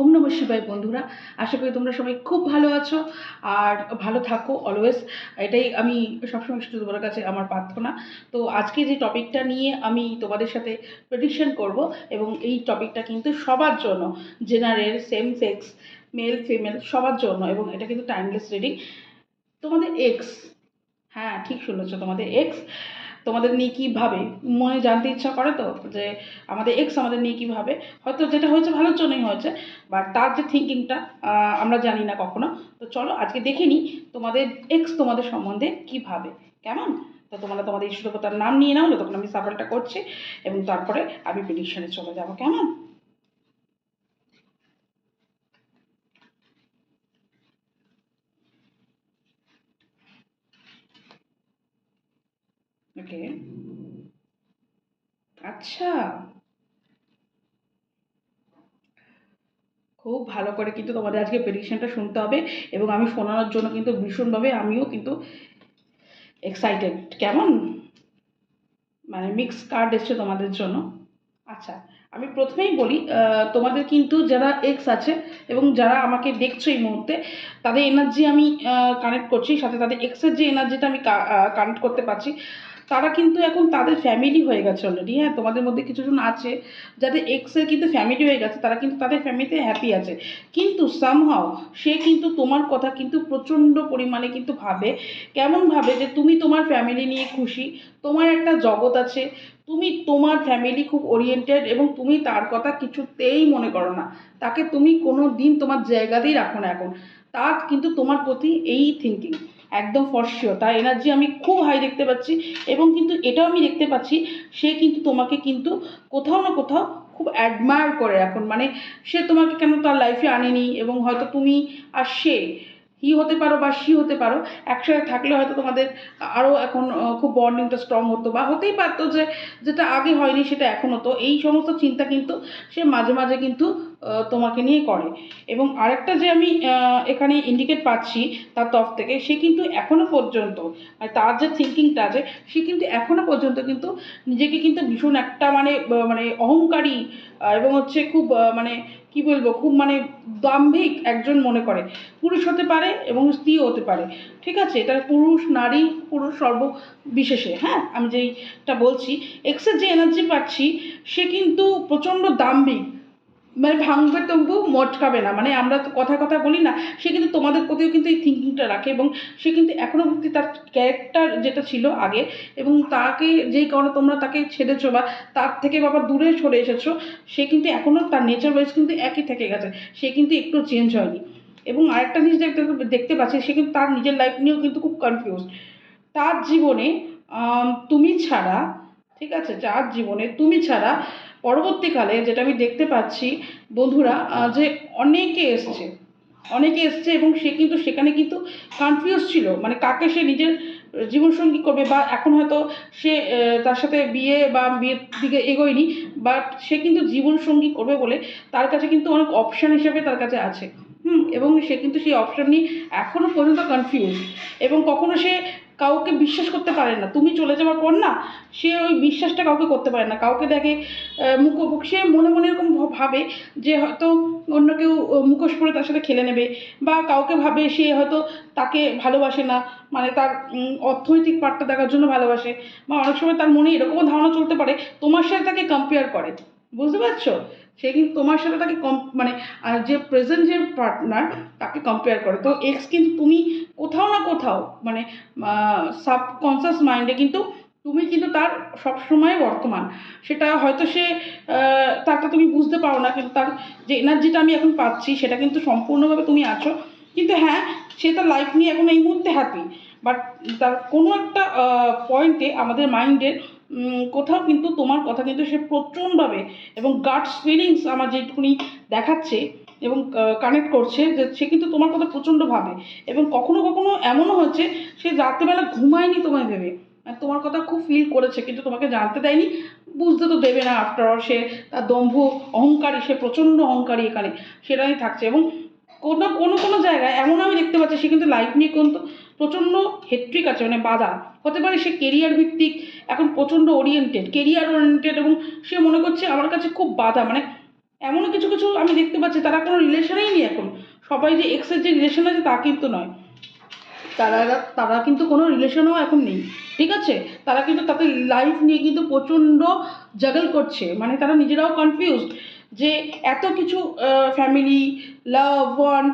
ওম নমঃ শিবায় বন্ধুরা। আশা করি তোমরা সবাই খুব ভালো আছো আর ভালো থাকো অলওয়েজ এটাই আমি সবসময় শুধু তোমার কাছে আমার প্রার্থনা। তো আজকে যে টপিকটা নিয়ে আমি তোমাদের সাথে প্রেডিকশন করব এবং এই টপিকটা কিন্তু সবার জন্য general same sex male female সবার জন্য এবং এটা কিন্তু টাইমলেস রিডিং তোমাদের এক্স হ্যাঁ ঠিক শুনেছো, তোমাদের এক্স তোমাদের নিয়ে কী ভাবে? মনে জানতে ইচ্ছা করে তো যে আমাদের এক্স আমাদের নিয়ে কী ভাবে? হয়তো যেটা হয়েছে ভালোর জন্যই হয়েছে বাট তার যে থিঙ্কিংটা আমরা জানি না কখনো। তো চলো আজকে দেখে নিই তোমাদের এক্স তোমাদের সম্বন্ধে কী ভাবে। কেমন? তো তোমরা তোমাদের ইষ্ট তার নাম নিয়ে নাও তখন আমি সাফলটা করছি, এবং তারপরে আমি প্রেডিকশনে চলে যাব। কেমন? ওকে আচ্ছা। খুব ভালো করে কিন্তু তোমাদের আজকে প্রেডিকশনটা শুনতে হবে এবং আমি শোনানোর জন্য কিন্তু ভীষণভাবে আমিও কিন্তু এক্সাইটেড কেমন? মানে মিক্স কার্ড এসছে তোমাদের জন্য। আচ্ছা আমি প্রথমেই বলি তোমাদের কিন্তু যারা এক্স আছে এবং যারা আমাকে দেখছ এই মুহূর্তে, তাদের এনার্জি আমি কানেক্ট করছি, সাথে তাদের এক্সের যে এনার্জিটা আমি কানেক্ট করতে পারছি। তারা কিন্তু এখন তাদের ফ্যামিলি হয়ে গেছে অলরেডি হ্যাঁ? তোমাদের মধ্যে কিছুজন আছে যাদের এক্সের কিন্তু ফ্যামিলি হয়ে গেছে, তারা কিন্তু তাদের ফ্যামিলিতে হ্যাপি আছে। কিন্তু সামহাও সে কিন্তু তোমার কথা কিন্তু প্রচণ্ড পরিমাণে কিন্তু ভাবে। কেমন ভাবে যে তুমি তোমার ফ্যামিলি নিয়ে খুশি, তোমার একটা জগৎ আছে, তুমি তোমার ফ্যামিলি খুব ওরিয়েন্টেড এবং তুমি তার কথা কিছুতেই মনে করো না। তাকে তুমি কোনো দিন তোমার জায়গাতেই রাখো না এখন। তার কিন্তু তোমার প্রতি এই থিঙ্কিং একদম ফর শিওর তার এনার্জি আমি খুব হাই দেখতে পাচ্ছি এবং কিন্তু এটাও আমি দেখতে পাচ্ছি, সে কিন্তু তোমাকে কিন্তু কোথাও না কোথাও খুব অ্যাডমায়ার করে এখন মানে সে তোমাকে কেন তার লাইফে আনেনি এবং হয়তো তুমি আর সে হি হতে পারো বা সি হতে পারো, একসাথে থাকলে হয়তো তোমাদের আরও এখন খুব বন্ডিংটা স্ট্রং হতো বা হতেই পারতো যে, যেটা আগে হয়নি সেটা এখন হতো এই সমস্ত চিন্তা কিন্তু সে মাঝে মাঝে কিন্তু তোমাকে নিয়ে করে। এবং আরেকটা যে আমি এখানে ইন্ডিকেট পাচ্ছি, তার তরফ থেকে, সে কিন্তু এখনও পর্যন্ত তার যে থিঙ্কিংটা আছে সে কিন্তু এখনও পর্যন্ত কিন্তু নিজেকে কিন্তু ভীষণ একটা মানে মানে অহংকারী এবং হচ্ছে খুব মানে কি বলব, খুব মানে দাম্ভিক একজন মনে করে। পুরুষ হতে পারে এবং স্ত্রীও হতে পারে। ঠিক আছে? এটা পুরুষ, নারী, পুরুষ সর্ব বিশেষে হ্যাঁ? আমি যেইটা বলছি এক্সের যে এনার্জি পাচ্ছি, সে কিন্তু প্রচণ্ড দাম্ভিক। মানে ভাঙবে তবু মটকাবে না। মানে আমরা তো কথা কথা বলি না, সে কিন্তু তোমাদের প্রতিও কিন্তু এই থিঙ্কিংটা রাখে এবং সে কিন্তু এখনও অবধি তার ক্যারেক্টার যেটা ছিল আগে এবং তাকে যেই কারণে তোমরা তাকে ছেড়েছো বা তার থেকে বাবা দূরে সরে এসেছ, সে কিন্তু এখনও তার নেচার ওয়াইজ কিন্তু একই থেকে গেছে। সে কিন্তু একটু চেঞ্জ হয়নি। এবং আরেকটা জিনিস দেখতে দেখতে পাচ্ছি, সে কিন্তু তার নিজের লাইফ নিয়েও কিন্তু খুব কনফিউজ তার জীবনে তুমি ছাড়া, ঠিক আছে? যার জীবনে তুমি ছাড়া পরবর্তীকালে যেটা আমি দেখতে পাচ্ছি, বন্ধুরা যে অনেকে এসছে অনেকে এসছে এবং সে কিন্তু সেখানে কিন্তু কনফিউজ ছিল। মানে কাকে সে নিজের জীবনসঙ্গী করবে বা এখন হয়তো সে তার সাথে বিয়ে বা বিয়ের দিকে এগোয়নি বাট সে কিন্তু জীবনসঙ্গী করবে বলে তার কাছে কিন্তু অনেক অপশান হিসেবে তার কাছে আছে। হুম, এবং সে কিন্তু সেই অপশান নিয়ে এখনও পর্যন্ত কনফিউজ এবং কখনো সে কাউকে বিশ্বাস করতে পারে না। তুমি চলে যাওয়ার পর না, সে ওই বিশ্বাসটা কাউকে করতে পারে না। কাউকে দেখে মুখ সে মনে মনে এরকম ভাবে যে হয়তো অন্য কেউ মুখোশ পরে তার সাথে খেলে নেবে বা কাউকে ভাবে সে হয়তো তাকে ভালোবাসে না। মানে তার অর্থনৈতিক পার্টটা দেখার জন্য ভালোবাসে। বা অনেক সময় তার মনে এরকমও ধারণা চলতে পারে, তোমার সাথে তাকে কম্পেয়ার করে। বুঝতে পারছ? সে কিন্তু তোমার সাথে তাকে কম মানে যে প্রেজেন্ট যে পার্টনার তাকে কম্পেয়ার করে। তো এক্স কিন্তু তুমি কোথাও না কোথাও মানে সাবকনসিয়াস মাইন্ডে কিন্তু তুমি কিন্তু তার সবসময় বর্তমান। সেটা হয়তো সে তারটা তুমি বুঝতে পারো না, কিন্তু তার যে এনার্জিটা আমি এখন পাচ্ছি, সেটা কিন্তু সম্পূর্ণভাবে তুমি আছো। কিন্তু হ্যাঁ সে তার লাইফ নিয়ে এখন এই মুহূর্তে হ্যাপি বাট তার কোনো একটা পয়েন্টে আমাদের মাইন্ডের কোথাও কিন্তু তোমার কথা কিন্তু সে প্রচণ্ডভাবে এবং গাটস ফিলিংস আমার যেটুকুনি দেখাচ্ছে এবং কানেক্ট করছে যে সে কিন্তু তোমার কথা প্রচণ্ড ভাবে এবং কখনো কখনো এমনও হচ্ছে সে রাত্রেবেলা ঘুমায়নি তোমায় ভেবে। আর তোমার কথা খুব ফিল করেছে কিন্তু তোমাকে জানতে দেয়নি। বুঝতে তো দেবে না আফটার অল সে তার দম্ভ অহংকারী, সে প্রচণ্ড অহংকারী এখানে। সেটাই থাকছে এবং কোনো কোনো কোনো জায়গায়, এমন আমি দেখতে পাচ্ছি, সে কিন্তু লাইফ নিয়ে কিন্তু প্রচণ্ড হেট্রিক আছে মানে বাধা। হতে পারে সে কেরিয়ার ভিত্তিক, এখন প্রচণ্ড ওরিয়েন্টেড কেরিয়ার ওরিয়েন্টেড এবং সে মনে করছে আমার কাছে খুব বাধা মানে এমনও কিছু কিছু আমি দেখতে পাচ্ছি, তারা কোনো রিলেশনেই নেই এখন। সবাই যে এক্সের যে রিলেশন আছে তা কিন্তু নয়। তারা তারা কিন্তু কোনো রিলেশনও এখন নেই, ঠিক আছে? তারা কিন্তু তাদের লাইফ নিয়ে কিন্তু প্রচণ্ড জাগল করছে মানে তারা নিজেরাও কনফিউজড যে এত কিছু family love one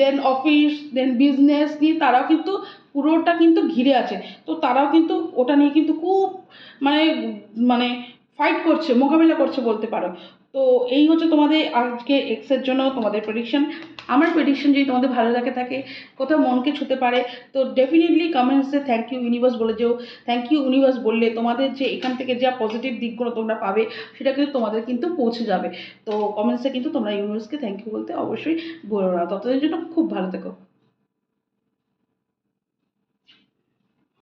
then office then business নিয়ে তারাও কিন্তু পুরোটা কিন্তু ঘিরে আছে। তো তারাও কিন্তু ওটা নিয়ে কিন্তু খুব মানে মানে ফাইট করছে, মোকাবিলা করছে বলতে পারো। তো এই হচ্ছে তোমাদের আজকে এক্সের জন্য তোমাদের প্রেডিকশন আমার প্রেডিকশন যদি তোমাদের ভালো লাগে থাকে, কোথাও মনকে ছুতে পারে, তো ডেফিনেটলি কমেন্টসে থ্যাংক ইউ ইউনিভার্স বলে যেও। থ্যাংক ইউ ইউনিভার্স বললে তোমাদের যে এখান থেকে যা পজিটিভ দিকগুলো তোমরা পাবে, সেটা কিন্তু তোমাদের কিন্তু পৌঁছে যাবে। তো কমেন্টসে কিন্তু তোমরা ইউনিভার্সকে থ্যাংক ইউ বলতে অবশ্যই বলো না। ততদিনের জন্য খুব ভালো থেকো।